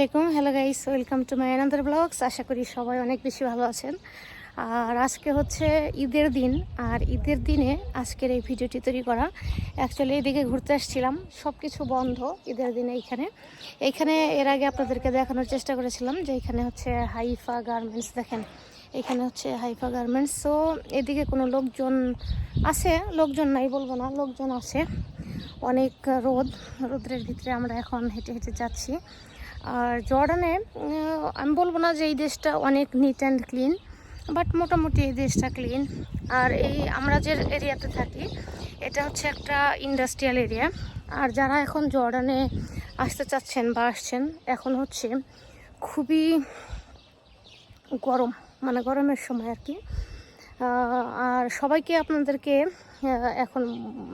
আলাইকুম। Hello guys welcome to my another blogs আশা করি সবাই অনেক বেশি ভালো আছেন। আর আজকে হচ্ছে ঈদের দিন, আর ঈদের দিনে আজকের এই ভিডিওটি তৈরি করা। অ্যাকচুয়ালি এদিকে ঘুরতে আসছিলাম সব কিছু বন্ধ ঈদের দিনে এইখানে এইখানে এর আগে আপনাদেরকে দেখানোর চেষ্টা করেছিলাম যে এখানে হচ্ছে হাইফা গার্মেন্টস দেখেন। এখানে হচ্ছে হাইফা গার্মেন্টস তো এদিকে কোনো লোকজন আছে, লোকজন নাই বলব না, লোকজন আছে। অনেক রোদ, রোদ্রের ভিতরে আমরা এখন হেঁটে হেঁটে যাচ্ছি। আর জর্ডানে আমি বলব না যে এই দেশটা অনেক নিট অ্যান্ড ক্লিন বাট মোটামুটি এই দেশটা ক্লিন আর এই আমরা যে এরিয়াতে থাকি, এটা হচ্ছে একটা ইন্ডাস্ট্রিয়াল এরিয়া আর যারা এখন জর্ডানে আসতে চাচ্ছেন বা আসছেন, এখন হচ্ছে খুবই গরম মানে গরমের সময় আর কি। আর সবাইকে আপনাদেরকে এখন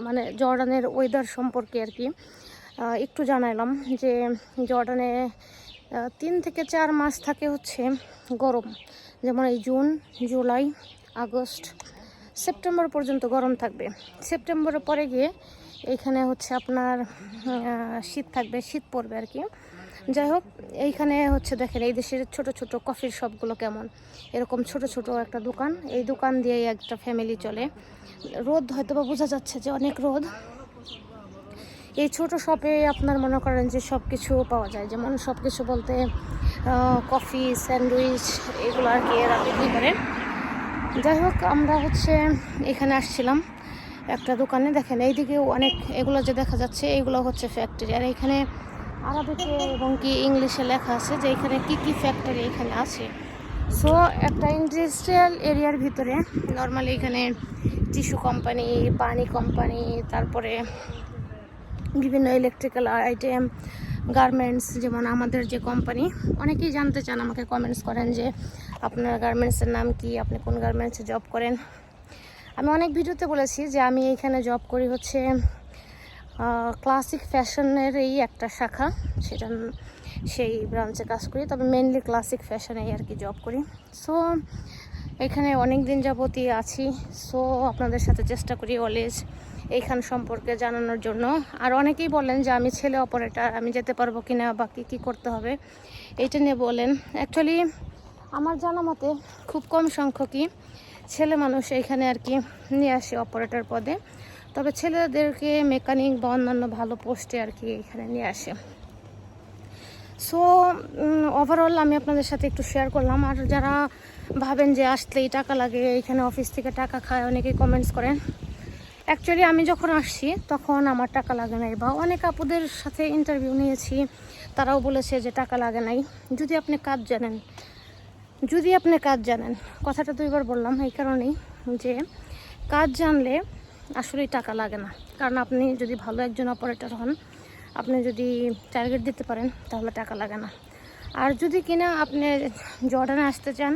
মানে জর্ডানের ওয়েদার সম্পর্কে আর কি একটু জানাইলাম যে জর্ডানে তিন থেকে চার মাস থাকে হচ্ছে গরম। যেমন এই জুন, জুলাই, আগস্ট, সেপ্টেম্বর পর্যন্ত গরম থাকবে। সেপ্টেম্বরের পরে গিয়ে এখানে হচ্ছে আপনার শীত থাকবে, শীত পড়বে আর কি। যাই হোক, এইখানে হচ্ছে দেখেন, এই দেশের ছোট ছোট কফির শপগুলো কেমন। এরকম ছোট ছোট একটা দোকান, এই দোকান দিয়েই একটা ফ্যামিলি চলে। রোদ হয়তো বা বোঝা যাচ্ছে যে অনেক রোদ। এই ছোট শপে আপনার মনে করেন যে সব কিছু পাওয়া যায়। যেমন সব কিছু বলতে কফি, স্যান্ডউইচ, এগুলো আর কি এরা বিক্রি করে। যাই হোক, আমরা হচ্ছে এখানে আসছিলাম একটা দোকানে। দেখেন এইদিকে অনেক, এগুলো যে দেখা যাচ্ছে, এগুলো হচ্ছে ফ্যাক্টরি আর এখানে আরবিতে এবং কি ইংলিশে লেখা আছে যে এখানে কি কি ফ্যাক্টরি এখানে আছে। সো একটা ইন্ডাস্ট্রিয়াল এরিয়ার ভিতরে নর্মালি এখানে টিস্যু কোম্পানি পানি কোম্পানি তারপরে বিভিন্ন ইলেকট্রিক্যাল আইটেম গার্মেন্টস যেমন আমাদের যে কোম্পানি অনেকেই জানতে চান, আমাকে কমেন্টস করেন যে আপনার গার্মেন্টসের নাম কি, আপনি কোন গার্মেন্টসে জব করেন। আমি অনেক ভিডিওতে বলেছি যে আমি এখানে জব করি হচ্ছে ক্লাসিক ফ্যাশনের এই একটা শাখা, সেটা সেই ব্রাঞ্চে কাজ করি, তবে মেনলি ক্লাসিক ফ্যাশনেই আর কি জব করি। সো এখানে অনেক দিন যাবতই আছি। সো আপনাদের সাথে চেষ্টা করি অলওয়েজ এইখান সম্পর্কে জানানোর জন্য। আর অনেকেই বলেন যে আমি ছেলে অপারেটর আমি যেতে পারব কি না বা কী কী করতে হবে এইটা নিয়ে বলেন। অ্যাকচুয়ালি আমার জানা মতে খুব কম সংখ্যকই ছেলে মানুষ এইখানে আর কি নিয়ে আসে অপারেটর পদে। তবে ছেলেদেরকে মেকানিক বা অন্যান্য ভালো পোস্টে আর কি এখানে নিয়ে আসে। সো ওভারঅল আমি আপনাদের সাথে একটু শেয়ার করলাম। আর যারা ভাবেন যে আসলেই টাকা লাগে, এখানে অফিস থেকে টাকা খায়, অনেকেই কমেন্টস করেন। অ্যাকচুয়ালি আমি যখন আসছি, তখন আমার টাকা লাগে নাই বা অনেক আপুদের সাথে ইন্টারভিউ নিয়েছি, তারাও বলেছে যে টাকা লাগে নাই। যদি আপনি কাজ জানেন, যদি আপনি কাজ জানেন, কথাটা দুইবার বললাম এই কারণেই যে কাজ জানলে আসলেই টাকা লাগে না। কারণ আপনি যদি ভালো একজন অপারেটর হন, আপনি যদি টার্গেট দিতে পারেন, তাহলে টাকা লাগে না। আর যদি কিনা আপনি জর্ডানে আসতে চান,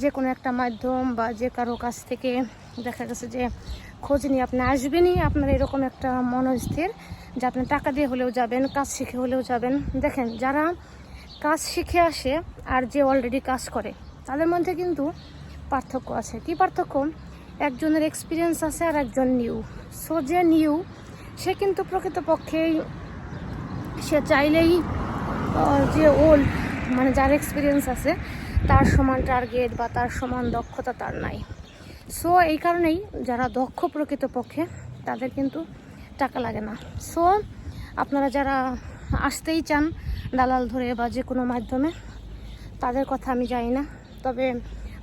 যে কোনো একটা মাধ্যম বা যে কারও কাছ থেকে দেখা গেছে যে খোঁজ নিয়ে আপনি আসবেনই, আপনার এরকম একটা মনস্থির যে আপনি টাকা দিয়ে হলেও যাবেন, কাজ শিখে হলেও যাবেন। দেখেন, যারা কাজ শিখে আসে আর যে অলরেডি কাজ করে, তাদের মধ্যে কিন্তু পার্থক্য আছে। কি পার্থক্য? একজনের এক্সপিরিয়েন্স আছে আর একজন নিউ সো যে নিউ সে কিন্তু প্রকৃতপক্ষেই সে চাইলেই যে ওল্ড মানে যার এক্সপিরিয়েন্স আছে, তার সমান টার্গেট বা তার সমান দক্ষতা তার নাই। সো এই কারণেই যারা দক্ষ প্রকৃতপক্ষে, তাদের কিন্তু টাকা লাগে না। সো আপনারা যারা আসতেই চান, দালাল ধরে বা যে কোনো মাধ্যমে, তাদের কথা আমি জানি না। তবে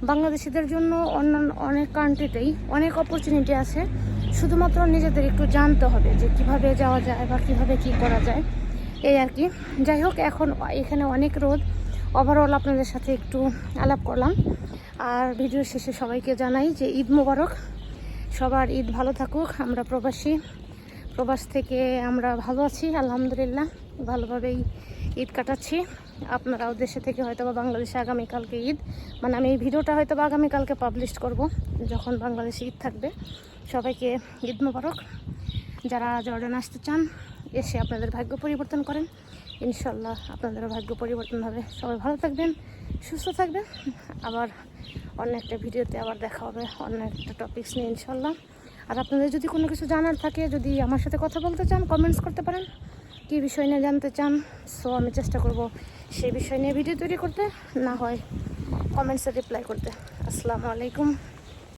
বাংলাদেশিদের জন্য অন্যান্য অনেক কান্ট্রিতেই অনেক অপরচুনিটি আছে। শুধুমাত্র নিজেদের একটু জানতে হবে যে কীভাবে যাওয়া যায় বা কীভাবে কি করা যায়। এই আর কি। যাই হোক, এখন এখানে অনেক রোদ। ওভারঅল আপনাদের সাথে একটু আলাপ করলাম। আর ভিডিও শেষে সবাইকে জানাই যে ঈদ মোবারক। সবার ঈদ ভালো থাকুক। আমরা প্রবাসী। প্রবাস থেকে আমরা ভালো আছি, আলহামদুলিল্লাহ। ভালোভাবেই ঈদ কাটাচ্ছি। আপনারাও দেশে থেকে হয়তো বা বাংলাদেশে আগামীকালকে ঈদ। মানে আমি এই ভিডিওটা হয়তো বা আগামীকালকে পাবলিশ করব, যখন বাংলাদেশে ঈদ থাকবে। সবাইকে ঈদ মোবারক। যারা জর্ডান আসতে চান, এসে আপনাদের ভাগ্য পরিবর্তন করেন। ইনশাল্লাহ আপনাদেরও ভাগ্য পরিবর্তন হবে। সবাই ভালো থাকবেন, সুস্থ থাকবেন। আবার অন্য একটা ভিডিওতে আবার দেখা হবে, অন্য একটা টপিক্স নিয়ে ইনশাল্লাহ আর আপনাদের যদি কোনো কিছু জানার থাকে, যদি আমার সাথে কথা বলতে চান কমেন্টস করতে পারেন। কী বিষয় নিয়ে জানতে চান? সো আমি চেষ্টা করব সেই বিষয় নিয়ে ভিডিও তৈরি করতে, না হয় কমেন্টসে রিপ্লাই করতে। আসসালামু আলাইকুম।